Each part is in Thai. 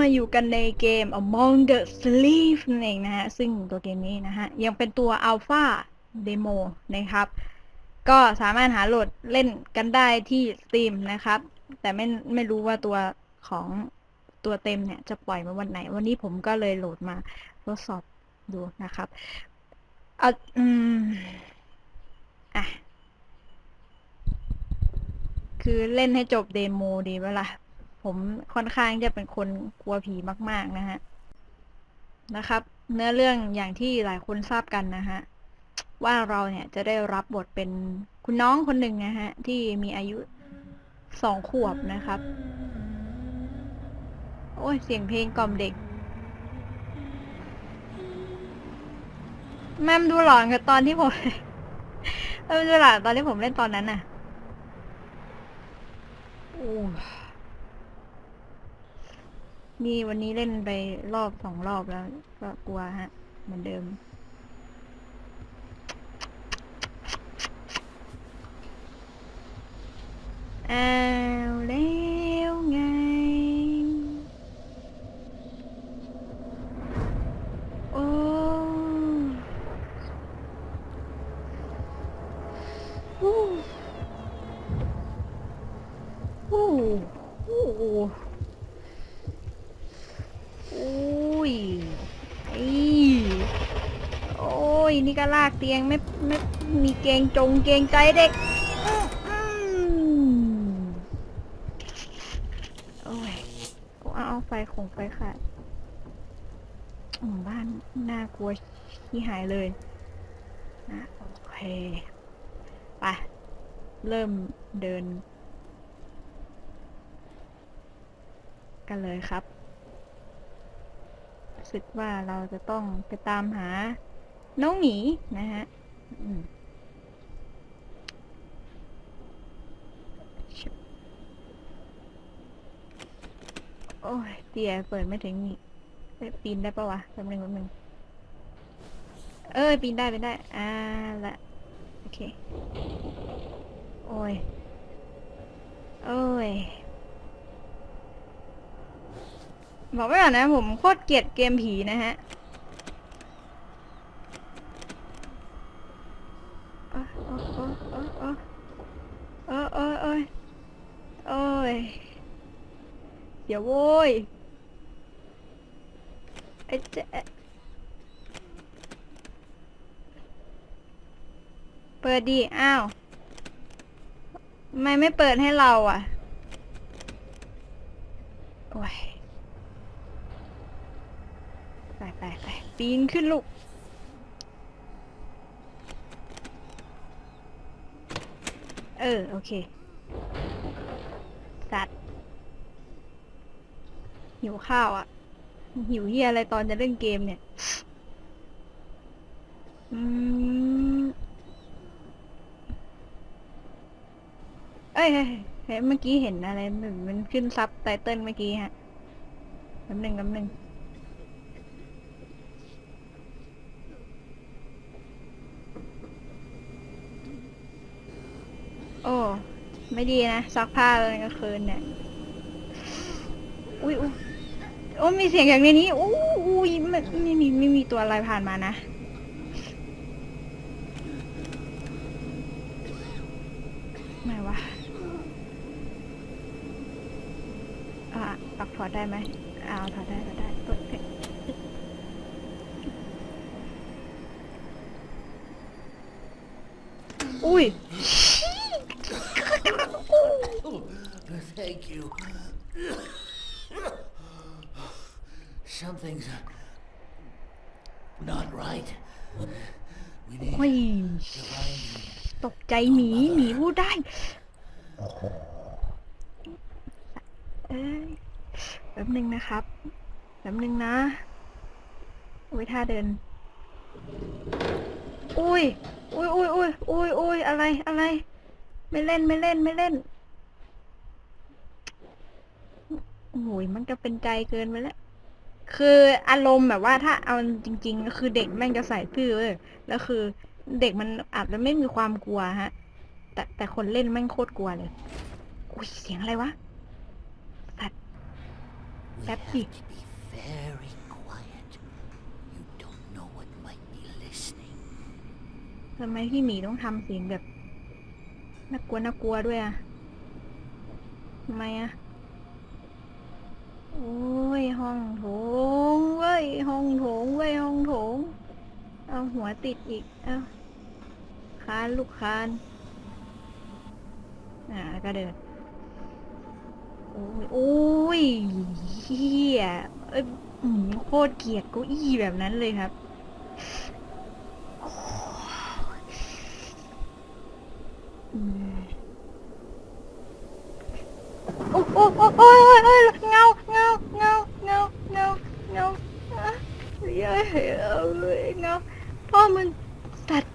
มาอยู่กันในเกม Among the Sleep นั่นเองนะฮะ ซึ่งตัวเกมนี้นะฮะ ยังเป็นตัว Alpha Demo นะครับ ก็สามารถหาโหลดเล่นกันได้ที่ Steam นะครับ แต่ไม่ไม่รู้ว่าตัวของตัวเต็มเนี่ยจะปล่อยมาวันไหน วันนี้ผมก็เลยโหลดมาทดสอบดูนะครับเอาอืมอะคือเล่นให้จบเดโมดีเวล่ะ ผมค่อนข้างจะเป็นคนกลัวผีมาก ๆ นะฮะ นะครับ เนื้อเรื่องอย่างที่หลายคนทราบกันนะฮะ ว่าเราเนี่ยจะได้รับบทเป็นคุณน้องคนหนึ่งนะฮะ ที่มีอายุสองขวบนะครับ โอ้ย เสียงเพลงกล่อมเด็ก แม่มดูหลอนกับตอนที่ผมแม่มดูหลอนตอนที่ผมเล่นตอนนั้นน่ะ โอ้ นี่วันนี้เล่นไปรอบสองรอบแล้ว ก็กลัวฮะ เหมือนเดิม เอาแล้ว เตียงไม่ไม่มีเกงจงเกงใจเด็กอื้ออืมโอ้ยเอาเอาไฟคงไฟขาดบ้านน่ากลัวที่หายเลยนะโอเคไปเริ่มเดิน กันเลยครับรู้สึกว่าเราจะต้องไปตามหา น้องหมีนะฮะอืมโอ้ยเตียเปิดไม่ถึงนี่เอ้ปีนได้ปะวะแป๊บนึงแป๊บนึงเอ้ยปีนได้ปีนได้ อ่าละโอเค โอ้ย โอ้ย บอกไว้ก่อนนะผมโคตรเกลียดเกมผีนะฮะ โว้ยไอ้เจ๊เปิดดีอ้าวทำไมไม่เปิดให้เราอะ โอ้ย ไปไปไปปีนขึ้นลูก เออ โอเค สัตว์ หิวข้าวอะหิวเฮียอะไรตอนจะเล่นเกมเนี่ย อืม เอ้ยเฮ้ยเมื่อกี้เห็นอะไรเหมือนมันขึ้นซับไตเติลเมื่อกี้ฮะแป๊บหนึ่งแป๊บหนึ่งโอ้ ไม่ดีนะ ซักผ้าตอนกลางคืนเนี่ย อุ้ยอุ้ย โอ้มีเสียงอย่างในนี้อู้อู้ยไม่ไม่มีไม่มีตัวอะไรผ่านมานะ ไม่วะอะปักถอดได้ไหมอ้าวถอดได้ถอดได้เปิดเพลงอุ้ย thank you. Something's not right. We need โอ้ย to find ตกใจหมีหมีพูดได้เอ้ยแป๊บหนึ่งนะครับแป๊บหนึ่งนะอุ้ยท่าเดิน อุ้ยอุ้ยอุ้ยอุ้ยอุ้ยอุ้ยอะไรอะไร ไม่เล่นไม่เล่นไม่เล่นโอ้ยมันก็เป็นใจเกินไปแล้ว คืออารมณ์แบบว่าถ้าเอาจริง ๆ ก็คือเด็กแม่งจะใส่ซื่อเว้ยแล้วคือเด็กมันอาจจะไม่มีความกลัวฮะ แต่แต่คนเล่นแม่งโคตรกลัวเลยอุ้ยเสียงอะไรวะสัตว์แอปดิ have to be very quiet. You don't know what might be listening. ทำไมพี่หมีต้องทำเสียงแบบน่ากลัวน่ากลัวด้วยอะทำไมอะโอ้ย ห้องโถงเว้ยห้องโถงเว้ยห้องโถง เอาหัวติดอีก เอาคานลูกคาน อ่าก็เดินโอ้ยโอ้ยเฮียเอ้ยโคตรเกลียดเก้าอี้แบบนั้นเลยครับโอ้โอ้โอ้ยเงาเงาเงา เงาเงาเงอะเฮ้ยเฮ้ยเฮ้ยเฮ้ยเงาพ่อมึงสัตว์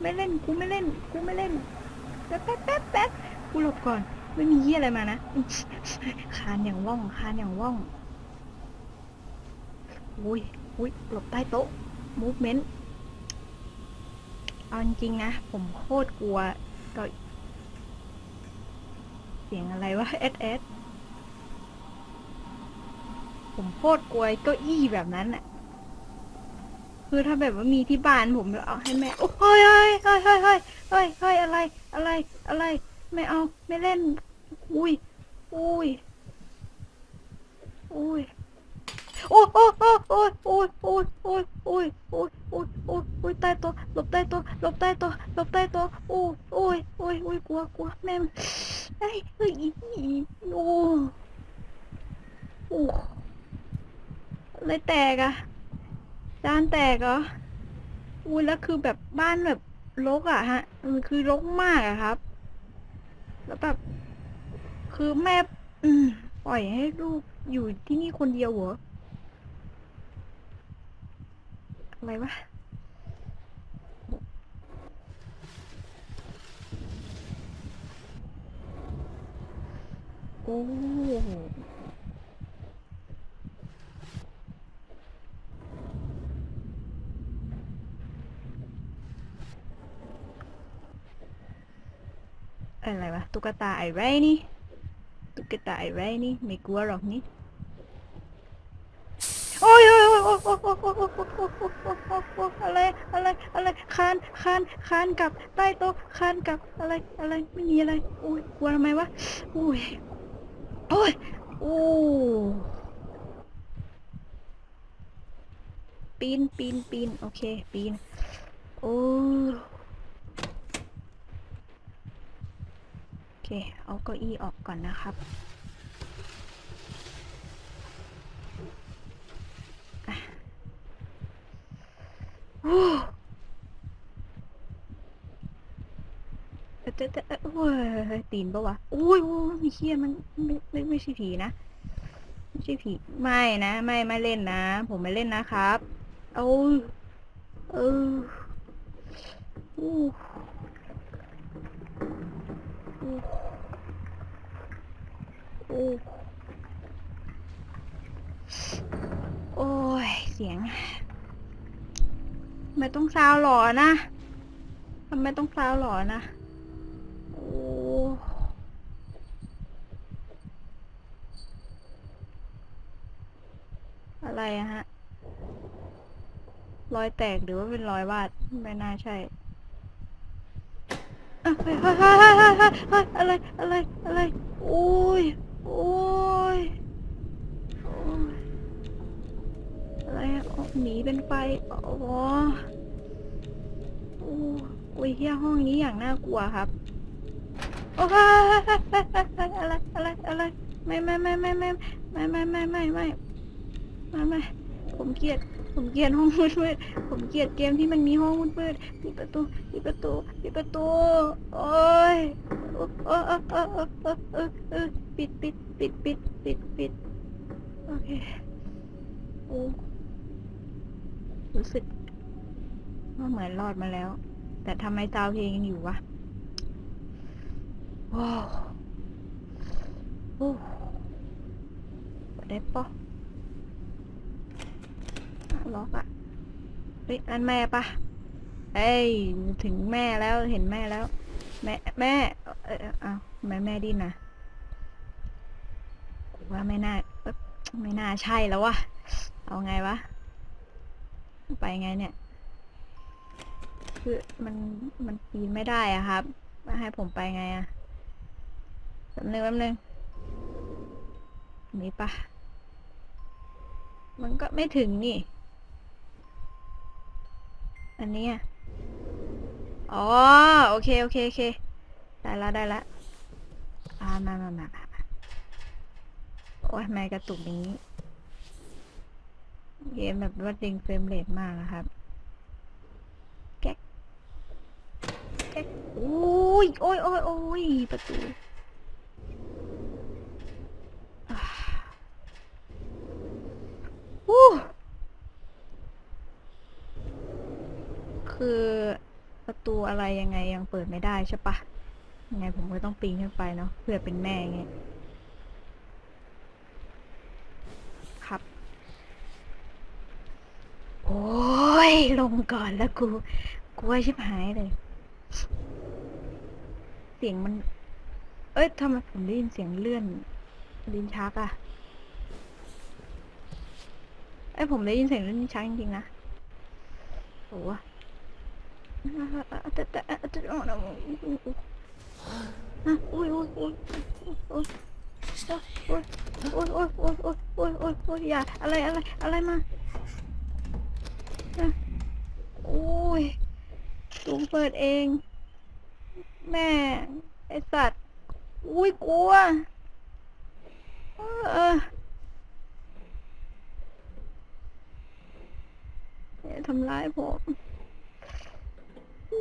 ไม่เล่นกูไม่เล่นกูไม่เล่นแป๊บแป๊บแป๊บแป๊บกูหลบก่อน ไม่มีเหี้ยอะไรมานะคานอย่างว่องคานอย่างว่องอุ้ยอุ้ยหลบใต้โต๊ะ movement เอาจริงนะ ผมโคตรกลัวเก็เสียงอะไรวะเอสเอส ผมโคตรกลัวเก้าอี้แบบนั้นอะคือถ้าแบบว่ามีที่บ้านผมจะเอาให้แม่ โอ้ยเฮ้ยเฮ้ยเฮ้ยเฮ้ยเฮ้ยเฮ้ยเฮ้ยอะไร อะไร อะไร ไม่เอา ไม่เล่น อุ้ย อุ้ย อุ้ยโอ้ยโอ้ยโอ้ยโอ้ยโอ้ยโอ้ยโอ้ยโอ้ยโอ้ยโอ้ยโอ้ยใต้โต๊ะหลบใต้โต๊ะหลบใต้โต๊ะหลบใต้โต๊ะโอ้ยโอ้ยโอ้ยโอ้ยกลัวกลัวแม่มเฮ้ยเฮ้ยอีอีโอ้โอ้ อะไรแตกอะจานแตกเหรออุ้ยแล้วคือแบบบ้านแบบรกอะฮะมันคือรกมากอะครับ แล้วแบบคือแม่อืปล่อยให้ลูกอยู่ที่นี่คนเดียวเหรออะไรวะโอ้ อะไรวะ ตุ๊กตาไอ้ไรนี่ ตุ๊กตาไอ้ไรนี่ ไม่กลัวหรอกนี่ โอ้ยโอ้ยโอ้ยโอ้ยโอ้ยโอ้ยโอ้ยโอ้ยโอ้ยโอ้ยอะไร อะไร อะไร คาน คาน คานกลับ ใต้โต๊ะ คานกลับ อะไร อะไร ไม่มีอะไรโอ้ย กลัวทำไมวะโอ้ย โอ้ยโอ้ปีน ปีน ปีน โอเค ปีน โอ้ โอ เคเอาเก้าอี้ออกก่อนนะครับอ้แต่แต่แต่โอ้ยตีนปะวะโอ้ยโอ้มีเคียมันไม่ไม่ไม่ใช่ผีนะ ไม่ใช่ผี ไม่นะ ไม่ไม่เล่นนะ ผมไม่เล่นนะครับโอ้เอออู้ อู้อู้โอ้ย เสียงทำไมต้องซาวหล่อนะทำไมต้องซาวหล่อนะ โอ้อะไรอะฮะ รอยแตกหรือว่าเป็นรอยวาด ไม่น่าใช่ อะไร อะไร อะไร โอ้ย โอ้ยอะไรหนีเป็นไฟอ๋อโอ้โหโอ้ยเฮียห้องนี้อย่างน่ากลัวครับ โอ้ยอะไร อะไร อะไร ไม่ไม่ไม่ไม่ไม่ไม่ไม่ไม่ไม่ไม่ไม่ผมเกลียด ผมเกลียดห้องมืดมืดผมเกลียดเกมที่มันมีห้องมืดมืดปิดประตูปิดประตูปิดประตู โอ้ยโอ้เออเออเออเออเออเออเออปิดปิดปิดปิดปิดปิดโอเค โอ้ รู้สึกว่าเหมือนรอดมาแล้ว แต่ทำไมซาวเพลงยังอยู่วะ ว้าว โอ้ ได้ปะ ล็อกอะเฮ้ยนั่นแม่ปะเอ้ยถึงแม่แล้วเห็นแม่แล้ว แม่แม่เออเอาทำไมแม่ดิ้นนะกูว่าไม่น่าไม่น่าใช่แล้ววะเอาไงวะ ไปไงเนี่ย คือมันมันปีนไม่ได้อะครับมาให้ผมไปไงอะแป๊บนึงแป๊บนึงนี่ปะมันก็ไม่ถึงนี่ อันนี้อ๋อ โอเค โอเค โอเค ได้ละได้ละอ่ามามามามามาโอ้ยไม่กระตุกนี้ เกมแบบว่าดิงเฟรมเรทมากนะครับ แก๊ก แก๊กโอ้ยโอ้ยโอ้ยโอ้ยประตูอ่าวู้ คือประตูอะไรยังไงยังเปิดไม่ได้ใช่ปะยังไงผมก็ต้องปีนขึ้นไปเนาะเพื่อเป็นแม่ไงครับ โอ้ยลงก่อนแล้วกูกลัวชิบหายเลย เสียงมัน เอ้ยทำไมผมได้ยินเสียงเลื่อนลิ้นชักอะเอ้ยผมได้ยินเสียงเลื่อนลิ้นชักจริงๆนะโอ้ อุ้ยอุ้ยอุ้ยอุ้ย Stop โอ้ยโอ้ยโอ้ยโอ้ยโอ้ยโอ้ยโอ้ยโอ้ยอย่าอะไรอะไรอะไรมาอะโอ้ยตูเปิดเอง แม่ไอสัตว์ อุ้ยกลัว เออเอออย่าทำร้ายผม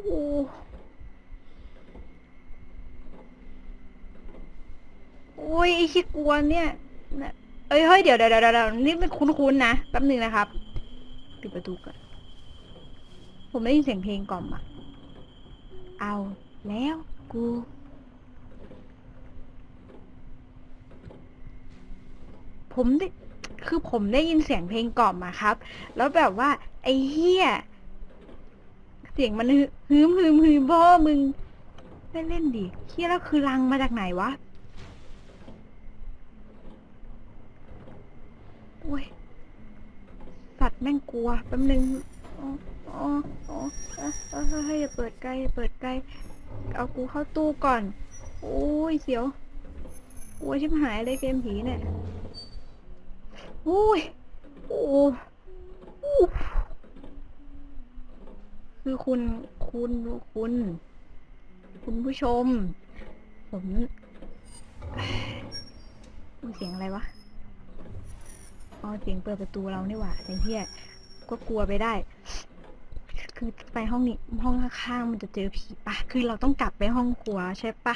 โอ้โหโอ้ยไอ้ขี้กลัวเนี่ยนะเอ้ยเฮ้ยเดี๋ยวเดี๋ยวเดี๋ยวเดี๋ยวนี่ไม่คุ้นๆนะแป๊บหนึ่งนะครับปิดประตูก่อนผมได้ยินเสียงเพลงกล่อมอะเอาแล้วกูผมได้คือผมได้ยินเสียงเพลงกล่อมอะครับ แล้วแบบว่า ไอ้เฮียเสียงมัน ฮึฮืมฮืมฮืมพ่อมึงเล่นเล่นดิเฮียแล้วคือรังมาจากไหนวะโอ้ยสัตว์แม่งกลัวแป๊บนึงอ๋ออ๋ออ๋อเอ้ยเอ้ยเอ้ยเฮ้ยอย่าเปิดใกล้อย่าเปิดใกล้เอากูเข้าตู้ก่อน โอ้ยเสียวโอ้ยชิบหายเลยเกมผีเนี่ยโอ้ยโอ้โอ้ คือคุณคุณคุณ คุณผู้ชม ผมมันเสียงอะไรวะอ๋อเสียงเปิดประตูเรานี่หว่าไอ้เหี้ยก็กลัวไปได้ คือไปห้องนี้ห้องข้างๆมันจะเจอผีปะคือเราต้องกลับไปห้องครัวใช่ปะ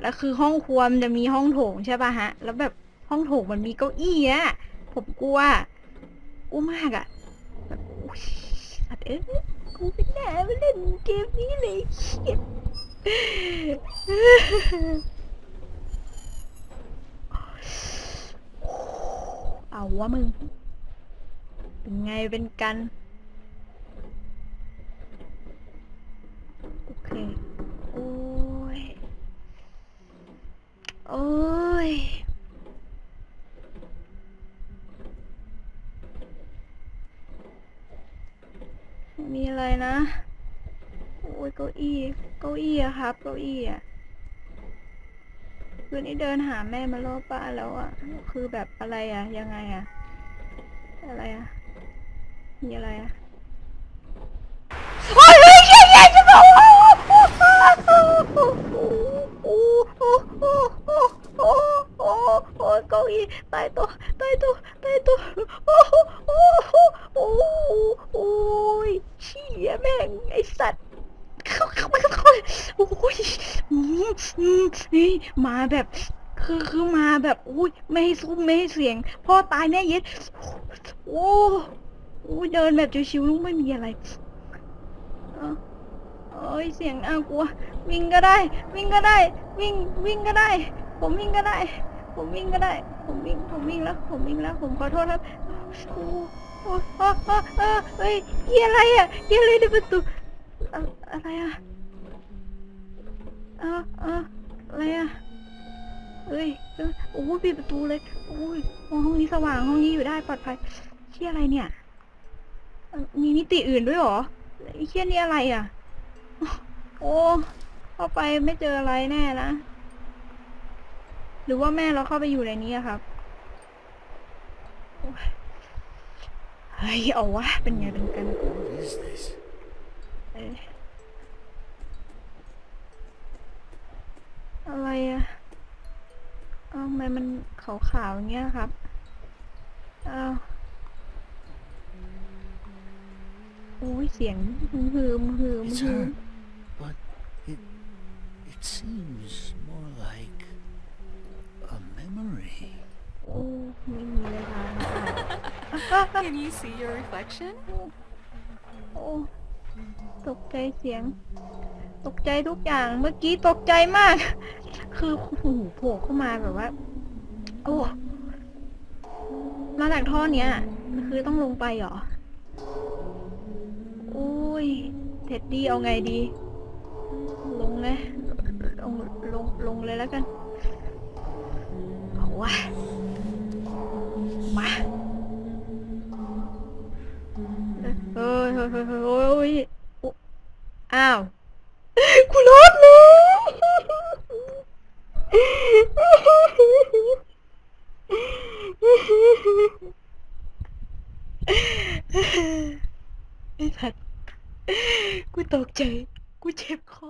แล้วคือห้องครัวมันจะมีห้องโถงใช่ปะฮะ แล้วแบบห้องโถงมันมีเก้าอี้อะผมกลัวกลัวมากอะแบบ สัตว์เอ้ยกูไม่น่ามาเล่นเกมนี้เลยเขียเอาวะมึง เป็นไงเป็นกัน โอเค โอ้ย โอ้ย ไม่มีอะไรนะ โอ้ยเก้าอี้ เก้า อี้อะครับ เก้าอี้อะคืนนี้เดินหาแม่มารอบบ้าแล้วอะคือแบบอะไรอะยังไงอะอะไรอะมีอะไรอะโอ้ยเฮ้ยเฮ้ยเฮ้ยจะบอกโอ้โหโอ้โหโอ้โหโอ้โหโอ้โหเก้าอี้ต้โต๊ะใต้โต๊ะใต้โต๊ะโอ้โหโอ้โหโอ้โหโอ้ยเชี่ยแม่งไอสัตว์ โอ้ยอืมอืมนี่มาแบบคือคือมาแบบอุ้ยไม่ให้ซุ้มไม่ให้เสียง พ่อตายแน่เย็ดโอ้โอ้ยเดินแบบชิวๆลูกไม่มีอะไรเอ้าเอ้ยเสียงน่ากลัว วิ่งก็ได้ วิ่งก็ได้ วิ่งวิ่งก็ได้ ผมวิ่งก็ได้ ผมวิ่งก็ได้ ผมวิ่งผมวิ่งแล้ว ผมวิ่งแล้ว ผมขอโทษครับโอ้โอ้เฮ้ยเฮียอะไรอะเฮียอะไรในประตู อะอะไรอะเออเอออะไรอะเอ้ยเอ้ยโอ้ยปิดประตูเลยโอ้ยห้องนี้สว่างห้องนี้อยู่ได้ปลอดภัยเชี่ยอะไรเนี่ยเอ่อมีมิติอื่นด้วยเหรอไอ้เชี่ยนี่อะไรอะโอ้เข้าไปไม่เจออะไรแน่นะหรือว่าแม่เราเข้าไปอยู่ในนี้อะครับโอ้ยเฮ้ยเอาวะเป็นไงเป็นกัน What is this? อะไรอะเอ้าทำไมมันขาวๆอย่างเงี้ยครับเอ้าโอ้ยเสียงหืมหืมหืม It's หืม her, but it it seems more like a memory. โอ้ไม่มีเลยทางอะ Can you see your reflection? โอ้ตกใจเสียง ตกใจทุกอย่างเมื่อกี้ตกใจมาก คือหูโผล่เข้ามาแบบว่าโอ้มาจากท่อเนี้ยคือต้องลงไปหรออุ้ยเท็ดดี้เอาไงดี ลงนะลงลงลงเลยแล้วกันเอาวะมาเฮ้ยเฮ้ยเฮ้ยอ้าว กูรอดแล้วไอ้สัตว์กูตกใจ กูเจ็บคอ